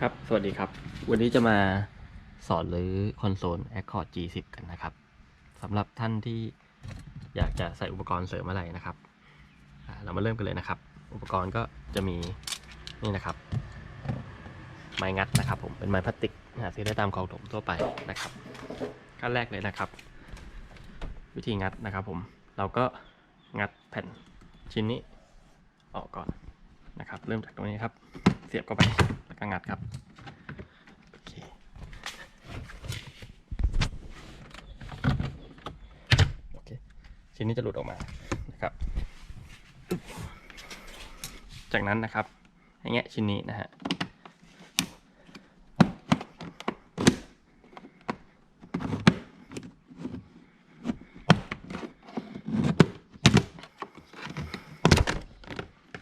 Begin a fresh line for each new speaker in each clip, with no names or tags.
ครับ สวัสดีครับ วันนี้จะมาสอนหรือคอนโซล Accord G10 กันนะครับสำหรับท่านที่อยากจะใส่อุปกรณ์เสริมอะไรนะครับ เรามาเริ่มกันเลยนะครับ อุปกรณ์ก็จะมีนี่นะครับ ไม้งัดนะครับ ผม เป็นไม้พลาสติกหาซื้อได้ตามคลองถมทั่วไปนะครับ ขั้นแรกเลยนะครับ วิธีงัดนะครับผม เราก็งัดแผ่นชิ้นนี้ออกก่อนนะครับ เริ่มจากตรงนี้ครับ เสียบเข้าไป แล้วก็งัดครับโอเคโอเคชิ้นนี้จะหลุดออกมานะครับ จากนั้นนะครับให้แงะชิ้นนี้นะฮะ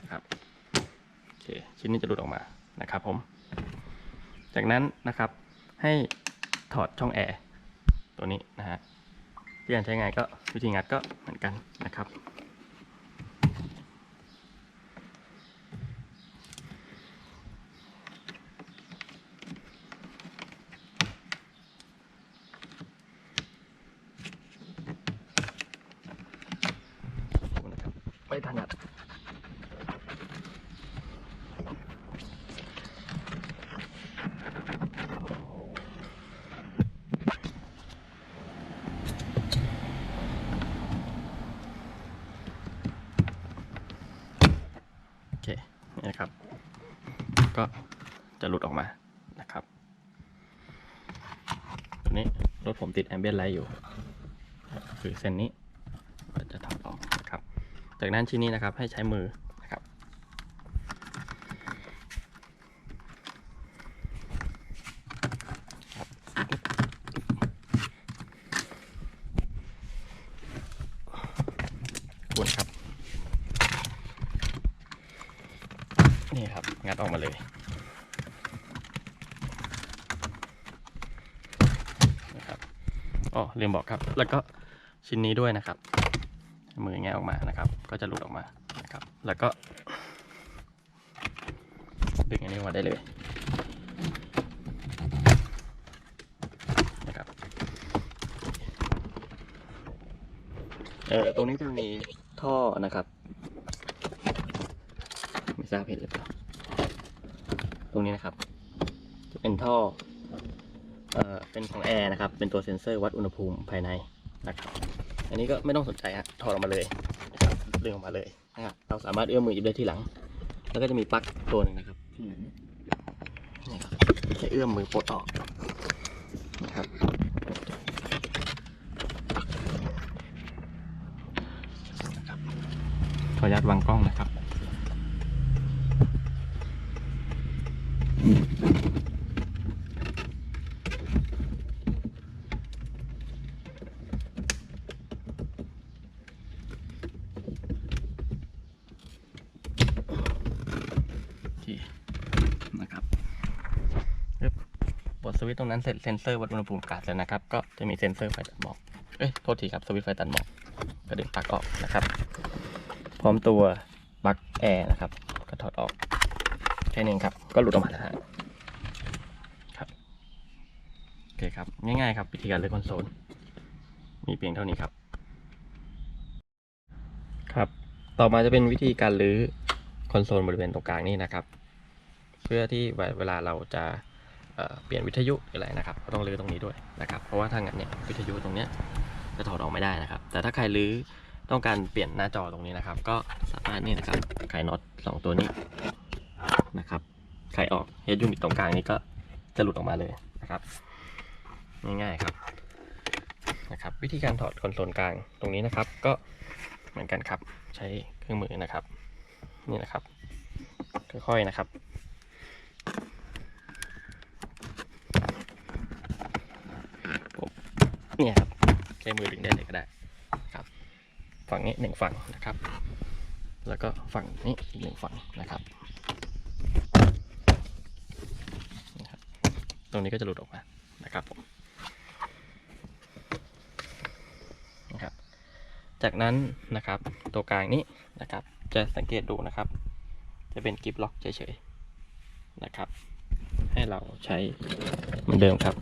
นะครับโอเคชิ้นนี้จะหลุดออกมา นะครับผม จากนั้นนะครับให้ถอดช่องแอร์ตัวนี้นะฮะที่การใช้งานก็วิธีงัดก็เหมือนกันนะครับนะครับไม่ถนัด โอเค นี่นะครับ ก็ จะหลุดออกมานะครับตัวนี้รถผมติดแอมเบียนไลท์อยู่ คือเส้นนี้จะถอดออกนะครับ จากนั้นชิ้นนี้นะครับให้ใช้มือนะครับควรครับ นี่ครับ งัดออกมาเลยนะครับ อ๋อลืมบอกครับ แล้วก็ชิ้นนี้ด้วยนะครับ มือแงออกมานะครับ ก็จะหลุดออกมานะครับ แล้วก็ดึงอันนี้ออกมาได้เลยนะครับเออตรงนี้จะมีท่อนะครับ ไม่ทราบเห็นหรือเปล่าตรงนี้นะครับ จะเป็นท่อ เป็นของแอร์นะครับ เป็นตัวเซ็นเซอร์วัดอุณหภูมิภายในนะครับ อันนี้ก็ไม่ต้องสนใจฮะถอดออกมาเลยนะครับดึงออกมาเลยนะครับเราสามารถเอื้อมมือหยิบได้ที่หลัง แล้วก็จะมีปลั๊กตัวหนึ่งนะครับที่อยู่นี่นี่ครับให้เอื้อมมือปลดออกครับนะครับขออนุญาตวางกล้องนะครับ โอเค นะครับปึ๊บบ ดสวิตช์ตรงนั้นเสร็จเซ็นเซอร์วัดอุณหภูมิอากาศแล้วนะครับ ก็จะมีเซ็นเซอร์ไฟตัดหมอก เอ้ย โทษทีครับสวิตช์ไฟตัดหมอกก็ดึงปลั๊กออกนะครับ พร้อมตัวปลั๊กแอร์นะครับ ก็ถอดออกแค่นี้ครับ ก็หลุดออกมาแล้วฮะครับ โอเคครับ ง่ายๆครับวิธีการเลือกคอนโซล มีเพียงเท่านี้ครับ ครับ ต่อมาจะเป็นวิธีการรื้อคอนโซลบริเวณตรงกลางนี่นะครับ เพื่อที่เวลาเราจะ เปลี่ยนวิทยุอะไรนะครับก็ต้องรื้อตรงนี้ด้วยนะครับ เพราะว่าถ้างั้นเนี่ยวิทยุตรงเนี้ยจะถอดออกไม่ได้นะครับ แต่ถ้าใครรื้อต้องการเปลี่ยนหน้าจอตรงนี้นะครับ ก็สามารถนี่นะครับไขน็อตสองตัวนี้นะครับไขออกเฮดยูนิตตรงกลางนี้ก็จะหลุดออกมาเลยนะครับ ง่ายๆครับนะครับ วิธีการถอดคอนโซลกลางตรงนี้นะครับ ก็เหมือนกันครับใช้เครื่องมือนะครับ นี่นะครับค่อยๆนะครับ ผม เนี่ยครับใช้มือดึงได้เลยก็ได้ครับ ฝั่งนี้หนึ่งฝั่งนะครับ แล้วก็ฝั่งนี้อีกหนึ่งฝั่งนะครับนะครับ ตรงนี้ก็จะหลุดออกมานะครับผมนะครับจากนั้นนะครับตัวกลางนี้นะครับ จะสังเกตดูนะครับ จะเป็นกิฟล็อกเฉยๆนะครับ ให้ให้เราใช้เหมือนเดิมครับ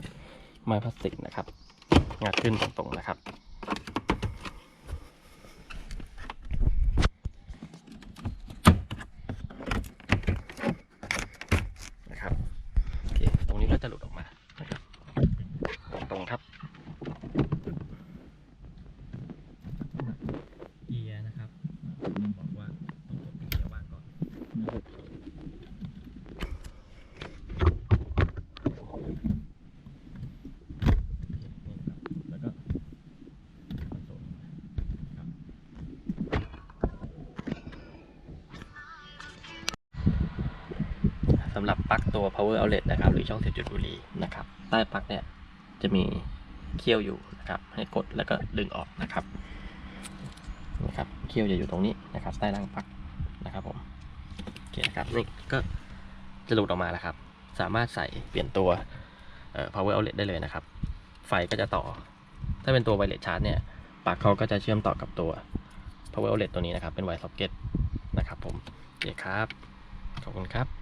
ไม้พลาสติกนะครับ งัดขึ้นตรงๆนะครับนะครับโอเคตรงนี้ก็จะหลุดออกมานะครับตรงๆครับเกียร์นะครับ บอกว่าต้องกดเกียร์ว่างก่อนนี่นะครับแล้วก็คอนโซลครับ สำหรับปลั๊กตัว power outlet นะครับ หรือช่องเสียบจุดบุหรี่นะครับ ใต้ปลั๊กเนี่ยจะมีเขี้ยวอยู่นะครับ ให้กดแล้วก็ดึงออกนะครับนะครับเขี้ยวจะอยู่ตรงนี้นะครับ ใต้ร่างปลั๊กนะครับผมโอเคนะครับนี่ก็จะหลุดออกมาแล้วครับ สามารถใส่เปลี่ยนตัว power outlet ได้เลยนะครับ ไฟก็จะต่อ ถ้าเป็นตัว wireless charge เนี่ยปลั๊กเขาก็จะเชื่อมต่อกับตัว power outlet ตัวนี้นะครับ เป็น wire socket นะครับผมโอเคครับ ขอบคุณครับ